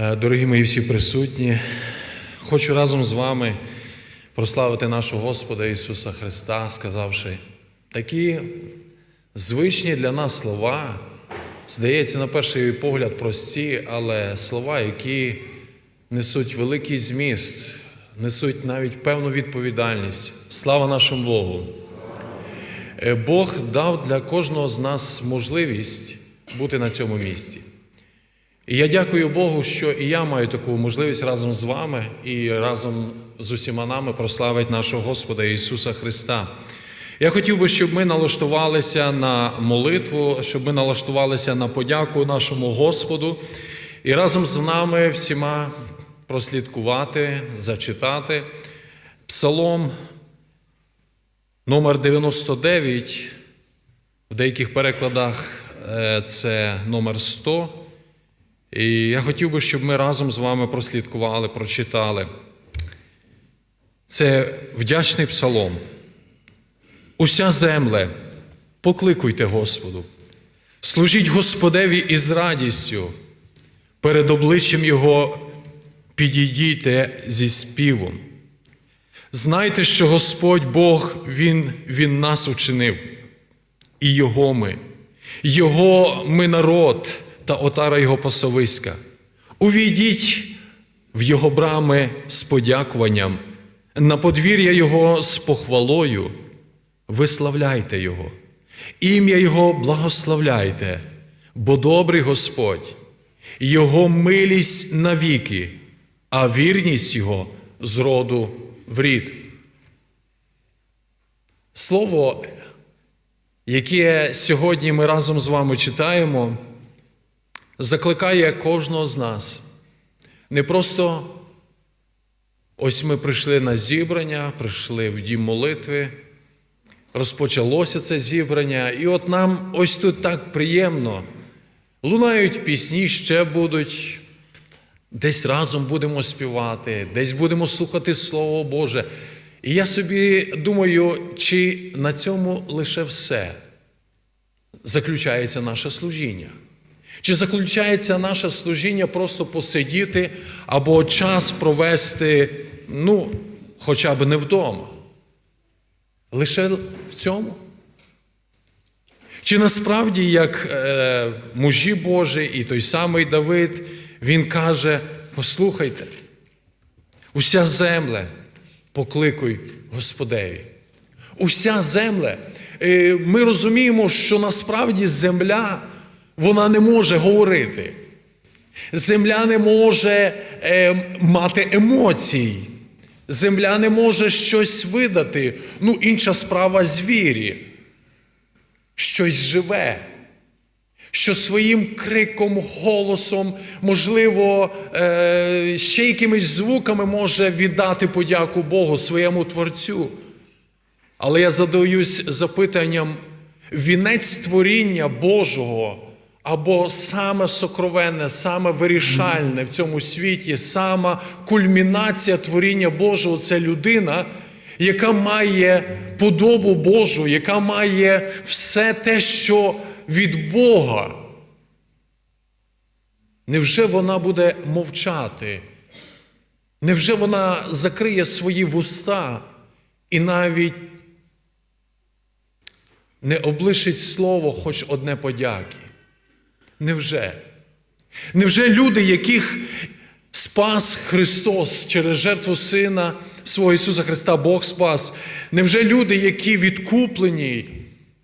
Е, Дорогі мої всі присутні, хочу разом з вами прославити нашого Господа Ісуса Христа, сказавши такі звичні для нас слова, здається, на перший погляд прості, але слова, які несуть великий зміст, несуть навіть певну відповідальність. Слава нашому Богу! Е, Бог дав для кожного з нас можливість бути на цьому місці. І я дякую Богу, що і я маю таку можливість разом з вами і разом з усіма нами прославити нашого Господа Ісуса Христа. Я хотів би, щоб ми налаштувалися на молитву, щоб ми налаштувалися на подяку нашому Господу і разом з нами всіма прослідкувати, зачитати Псалом номер 99, в деяких перекладах е, це номер 100. І я хотів би, щоб ми разом з вами прослідкували, прочитали. Це вдячний псалом. Уся земле, покликуйте Господу, служіть Господеві із радістю, перед обличчям Його підійдійте зі співом. Знайте, що Господь Бог, Він, Він нас учинив, і Його ми, Його ми народ та отара Його пасовиська. Увійдіть в Його брами з подякуванням, на подвір'я Його з похвалою, виславляйте Його, ім'я Його благословляйте, бо добрий Господь, Його милість навіки, а вірність Його з роду в рід. Слово, яке сьогодні ми разом з вами читаємо, закликає кожного з нас. Не просто ось ми прийшли на зібрання, прийшли в дім молитви, розпочалося це зібрання, і от нам ось тут так приємно. Лунають пісні, ще будуть, десь разом будемо співати, десь будемо слухати Слово Боже. І я собі думаю, чи на цьому лише все заключається наше служіння. Чи заключається наше служіння просто посидіти або час провести, ну, хоча б не вдома? Лише в цьому? Чи насправді, як е, мужі Божі і той самий Давид, він каже: послухайте, уся земле покликуй Господеві. Уся земле. Е, ми розуміємо, що насправді земля вона не може говорити. Земля не може е, мати емоцій. Земля не може щось видати. Ну, інша справа звірі. Щось живе, що своїм криком, голосом, можливо, е, ще якимись звуками може віддати подяку Богу, своєму Творцю. Але я задаюсь запитанням: вінець творіння Божого або саме сокровенне, саме вирішальне в цьому світі, сама кульмінація творіння Божого це людина, яка має подобу Божу, яка має все те, що від Бога. Невже вона буде мовчати? Невже вона закриє свої вуста і навіть не облишить слово хоч одне подяки? Невже? Невже люди, яких спас Христос через жертву Сина свого Ісуса Христа, Бог спас? Невже люди, які відкуплені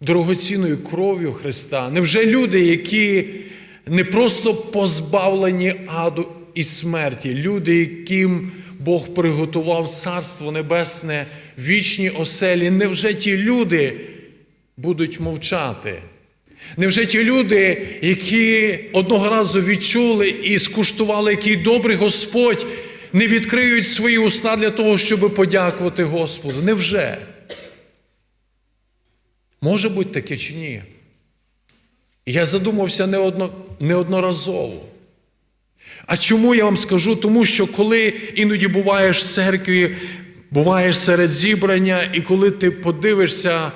дорогоцінною кров'ю Христа? Невже люди, які не просто позбавлені аду і смерті, люди, яким Бог приготував Царство Небесне, вічні оселі, невже ті люди будуть мовчати? Невже ті люди, які одного разу відчули і скуштували, який добрий Господь, не відкриють свої уста для того, щоб подякувати Господу? Невже? Може бути таке чи ні? Я задумався неодно, неодноразово. А чому я вам скажу? Тому що коли іноді буваєш в церкві, буваєш серед зібрання, і коли ти подивишся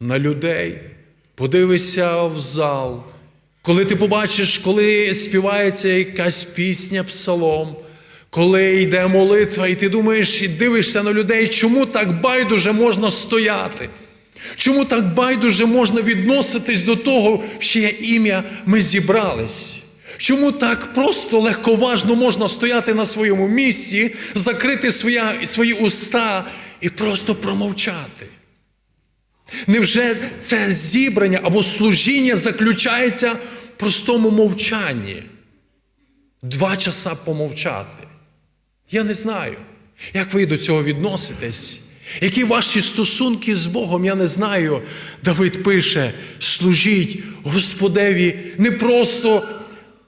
на людей, подивишся в зал, Коли ти побачиш, коли співається якась пісня, псалом, коли йде молитва, і ти думаєш і дивишся на людей, чому так байдуже можна стояти? Чому так байдуже можна відноситись до того, в чиє ім'я ми зібрались? Чому так просто легковажно можна стояти на своєму місці, закрити своя, свої уста і просто промовчати? Невже це зібрання або служіння заключається в простому мовчанні? Два часа помовчати. Я не знаю, як ви до цього відноситесь. Які ваші стосунки з Богом, я не знаю. Давид пише: служіть Господеві не просто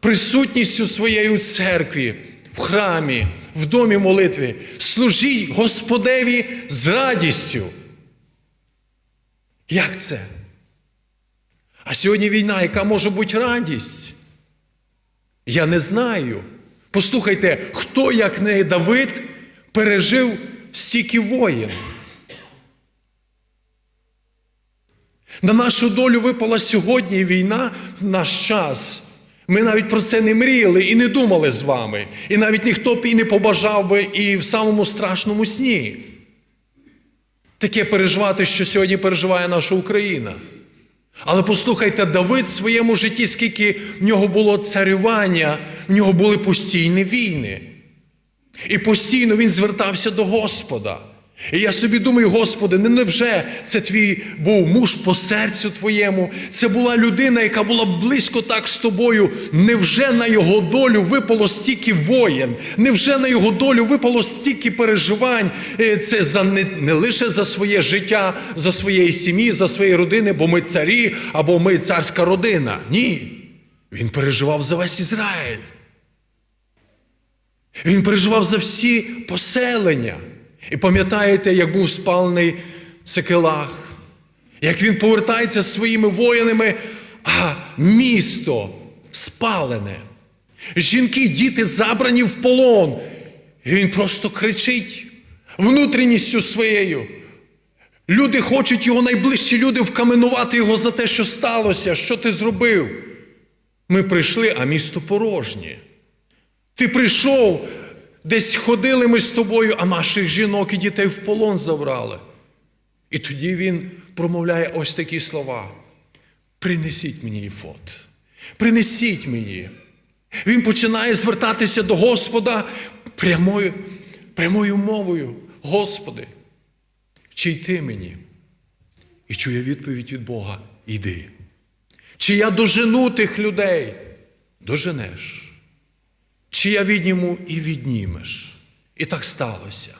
присутністю своєї у церкві, в храмі, в домі молитви. Служіть Господеві з радістю. Як це? А сьогодні війна, яка може бути радість? Я не знаю. Послухайте, хто, як не Давид, пережив стільки воєн? На нашу долю випала сьогодні війна в наш час. Ми навіть про це не мріяли і не думали з вами. І навіть ніхто б і не побажав би і в самому страшному сні. Таке переживати, що сьогодні переживає наша Україна. Але послухайте, Давид в своєму житті, скільки в нього було царювання, в нього були постійні війни. І постійно він звертався до Господа. І я собі думаю, Господи, не невже це твій був муж по серцю твоєму? Це була людина, яка була близько так з тобою. Невже на його долю випало стільки воєн? Невже на його долю випало стільки переживань? Е, Це за не, не лише за своє життя, за своєї сім'ї, за свої родини, бо ми царі або ми царська родина. Ні. Він переживав за весь Ізраїль. Він переживав за всі поселення. І пам'ятаєте, як був спалений Секелах, як він повертається з своїми воїнами, а місто спалене. Жінки, діти забрані в полон. І він просто кричить внутрішністю своєю. Люди хочуть його найближчі люди вкаменувати його за те, що сталося, що ти зробив. Ми прийшли, а місто порожнє. Ти прийшов, десь ходили ми з тобою, а наших жінок і дітей в полон забрали. І тоді він промовляє ось такі слова: принесіть мені ефод, принесіть мені. Він починає звертатися до Господа прямою, прямою мовою. Господи, чи йти мені? І чує відповідь від Бога: Іди. Чи я дожену тих людей? Доженеш. Чи я відніму і віднімеш. І так сталося.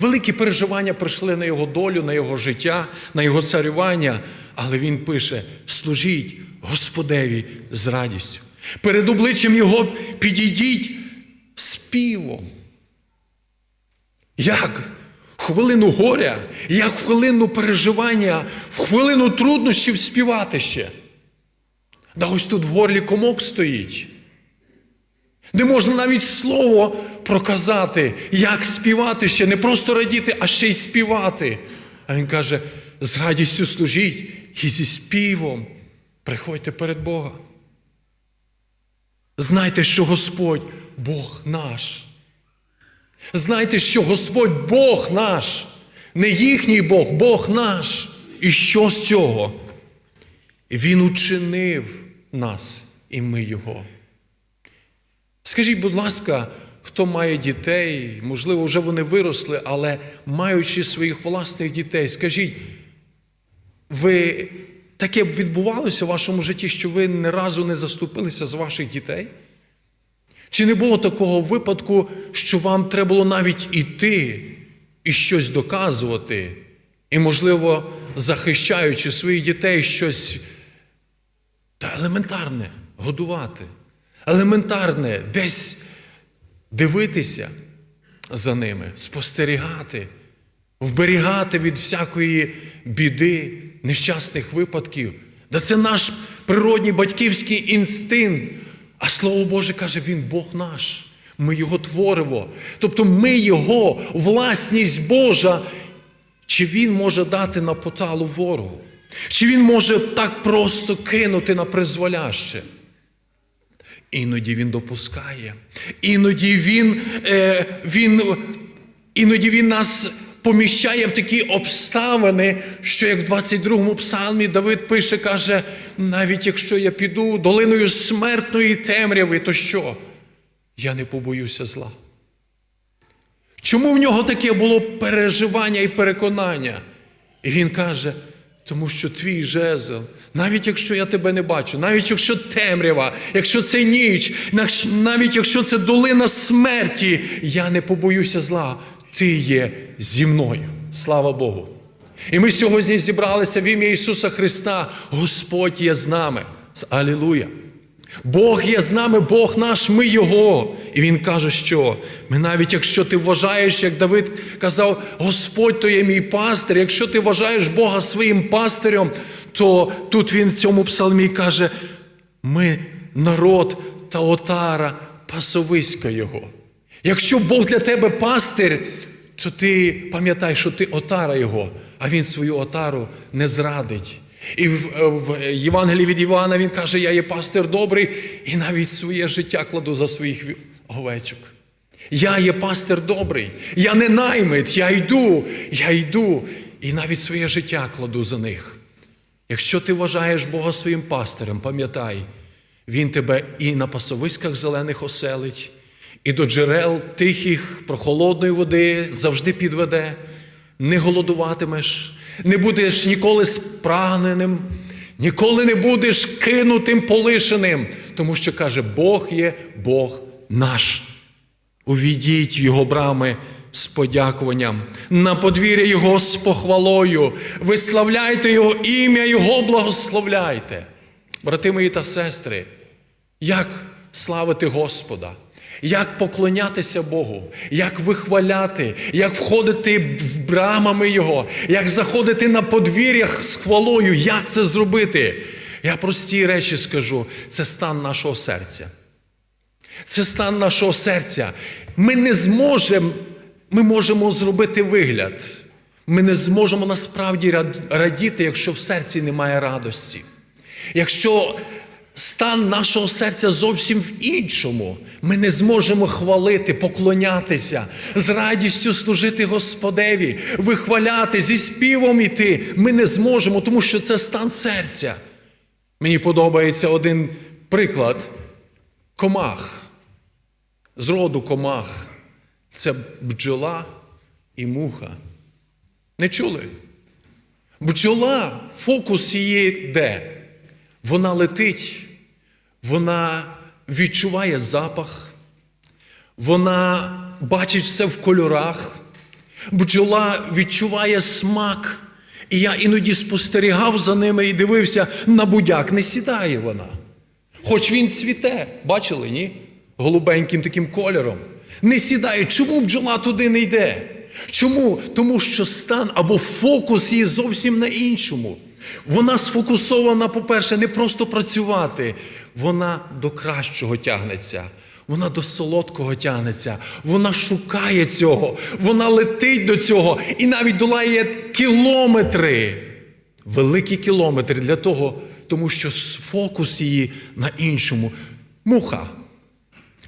Великі переживання прийшли на його долю, на його життя, на його царювання, але він пише: служіть Господеві з радістю. Перед обличчям його підійдіть співом. Як в хвилину горя, як хвилину переживання, в хвилину труднощів співати ще. Да ось тут в горлі комок стоїть. Не можна навіть слово проказати, як співати ще, не просто радіти, а ще й співати. А він каже: з радістю служіть і зі співом приходьте перед Бога. Знайте, що Господь Бог наш. Знайте, що Господь Бог наш, не їхній Бог, Бог наш. І що з цього? Він учинив нас, і ми Його. Скажіть, будь ласка, хто має дітей, можливо, вже вони виросли, але маючи своїх власних дітей, скажіть, ви таке б відбувалося в вашому житті, що ви ні разу не заступилися за ваших дітей? Чи не було такого випадку, що вам треба було навіть іти і щось доказувати, і, можливо, захищаючи своїх дітей щось та елементарне годувати? Елементарне десь дивитися за ними, спостерігати, вберігати від всякої біди, нещасних випадків. Да це наш природній батьківський інстинкт. А Слово Боже каже, Він Бог наш. Ми Його творимо. Тобто ми Його власність Божа. Чи Він може дати на поталу ворогу? Чи Він може так просто кинути на призволяще? Іноді він допускає. Іноді він, е, він, іноді він нас поміщає в такі обставини, що як в 22-му псалмі Давид пише, каже: навіть якщо я піду долиною смертної темряви, то що? Я не побоюся зла. Чому в нього таке було переживання і переконання? І він каже, тому що твій жезл, навіть якщо я тебе не бачу, навіть якщо темрява, якщо це ніч, навіть якщо це долина смерті, я не побоюся зла. Ти є зі мною. Слава Богу. І ми сьогодні зібралися в ім'я Ісуса Христа. Господь є з нами. Алілуя! Бог є з нами, Бог наш, ми Його. І Він каже, що ми навіть якщо ти вважаєш, як Давид казав, Господь то є мій пастир, якщо ти вважаєш Бога своїм пастирем, то тут він в цьому псалмі каже: ми народ та отара, пасовиська Його. Якщо Бог для тебе пастир, то ти пам'ятай, що ти отара Його, а Він свою отару не зрадить. І в, в Євангелії від Івана він каже: Я є пастир добрий, і навіть своє життя кладу за своїх овечок. Я є пастир добрий, я не наймит, я йду, я йду, і навіть своє життя кладу за них. Якщо ти вважаєш Бога своїм пастирем, пам'ятай, Він тебе і на пасовиськах зелених оселить, і до джерел тихих, прохолодної води завжди підведе, не голодуватимеш не будеш ніколи спрагненим, ніколи не будеш кинутим, полишеним, тому що каже, Бог є Бог наш. Увійдіть в Його брами з подякуванням, на подвір'я Його з похвалою, виславляйте Його ім'я, Його благословляйте. Брати мої та сестри, як славити Господа? Як поклонятися Богу, як вихваляти, як входити в брамами Його, як заходити на подвір'ях з хвалою, як це зробити? Я прості речі скажу: це стан нашого серця. Це стан нашого серця. Ми не зможемо, ми можемо зробити вигляд. Ми не зможемо насправді радіти, якщо в серці немає радості. Якщо стан нашого серця зовсім в іншому. Ми не зможемо хвалити, поклонятися, з радістю служити Господеві, вихваляти, зі співом іти. Ми не зможемо, тому що це стан серця. Мені подобається один приклад комах. З роду комах. Це бджола і муха. Не чули? Бджола, фокус її де? Вона летить, вона відчуває запах, вона бачить все в кольорах, бджола відчуває смак. І я іноді спостерігав за ними і дивився, на будяк не сідає вона. Хоч він цвіте, бачили, ні? Голубеньким таким кольором. Не сідає. Чому бджола туди не йде? Чому? Тому що стан або фокус є зовсім на іншому. Вона сфокусована, по-перше, не просто працювати, вона до кращого тягнеться. Вона до солодкого тягнеться, вона шукає цього, вона летить до цього і навіть долає кілометри, великі кілометри для того, тому що фокус її на іншому. Муха.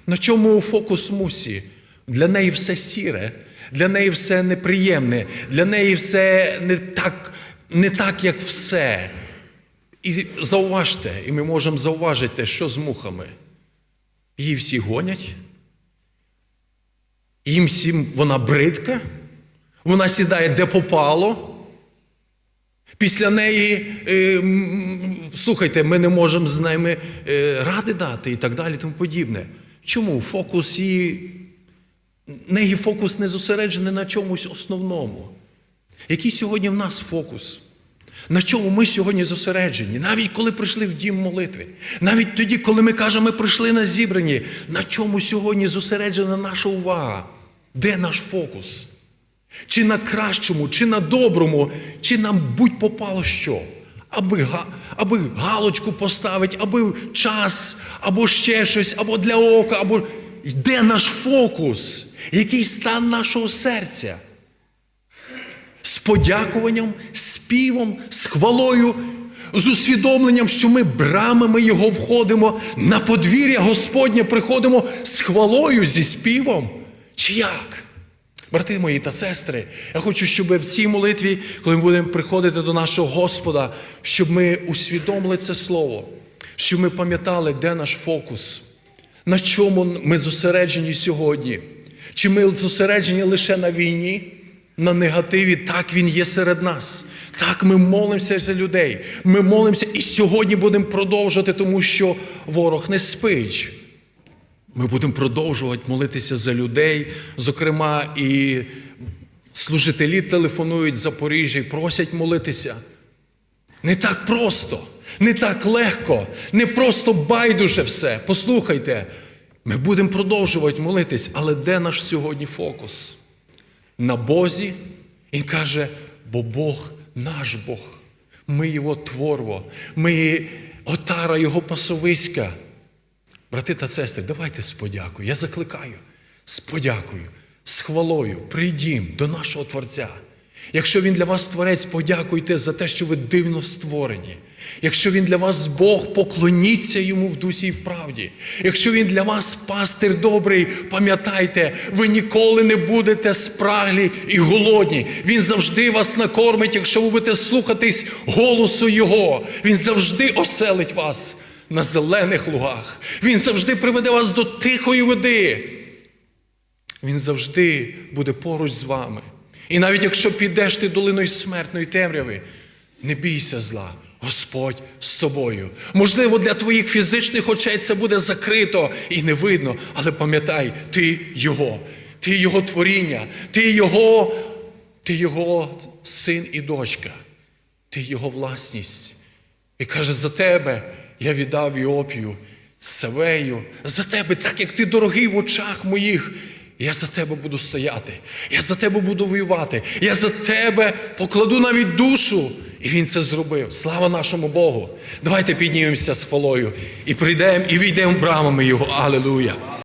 На чому фокус мусі? Для неї все сіре, для неї все неприємне, для неї все не так, не так як все. І зауважте, і ми можемо зауважити, що з мухами. Її всі гонять. Їм всім вона бридка, вона сідає де попало. Після неї, е, слухайте, ми не можемо з ними е, ради дати і так далі, тому подібне. Чому фокус її, неї фокус не зосереджений на чомусь основному? Який сьогодні в нас фокус? На чому ми сьогодні зосереджені, навіть коли прийшли в дім молитви, навіть тоді, коли ми кажемо, ми прийшли на зібрані, на чому сьогодні зосереджена наша увага? Де наш фокус? Чи на кращому, чи на доброму, чи нам будь попало що? Аби аби галочку поставити, аби час, або ще щось, або для ока, або де наш фокус? Який стан нашого серця? з подякуванням, співом, з хвалою. з усвідомленням, що ми брамами Його входимо, на подвір'я Господнє приходимо з хвалою, зі співом? Чи як? Брати мої та сестри, я хочу, щоб в цій молитві, коли ми будемо приходити до нашого Господа, щоб ми усвідомили це слово, щоб ми пам'ятали, де наш фокус, на чому ми зосереджені сьогодні. Чи ми зосереджені лише на війні, на негативі? Так він є серед нас. Так, ми молимося за людей. Ми молимося і сьогодні будемо продовжувати, тому що ворог не спить. Ми будемо продовжувати молитися за людей. Зокрема, і служителі телефонують з Запоріжжя і просять молитися. Не так просто, не так легко, не просто байдуже все. Послухайте, ми будемо продовжувати молитись, але де наш сьогодні фокус? На Бозі. Він каже, бо Бог наш Бог. Ми Його творво, ми отара Його пасовиська. Брати та сестри, давайте з подякою. Я закликаю з подякою, з хвалою. Прийдім до нашого Творця. Якщо Він для вас творець, подякуйте за те, що ви дивно створені. Якщо Він для вас Бог, поклоніться йому в дусі і в правді. Якщо Він для вас пастир добрий, пам'ятайте, ви ніколи не будете спраглі і голодні. Він завжди вас накормить, якщо ви будете слухатись голосу Його. Він завжди оселить вас на зелених лугах. Він завжди приведе вас до тихої води. Він завжди буде поруч з вами. І навіть якщо підеш ти долиною смертної темряви, не бійся зла. Господь з тобою. Можливо, для твоїх фізичних очей це буде закрито і не видно, але пам'ятай, ти Його, ти Його творіння, ти Його, ти Його син і дочка, ти Його власність. І каже, за тебе я віддав Іопію, Савею, за тебе, так як ти дорогий в очах моїх. Я за тебе буду стояти, я за тебе буду воювати, я за тебе покладу навіть душу. І він це зробив. Слава нашому Богу. Давайте піднімемося з хвалою і прийдемо і війдемо брамами Його. Аллилуйя.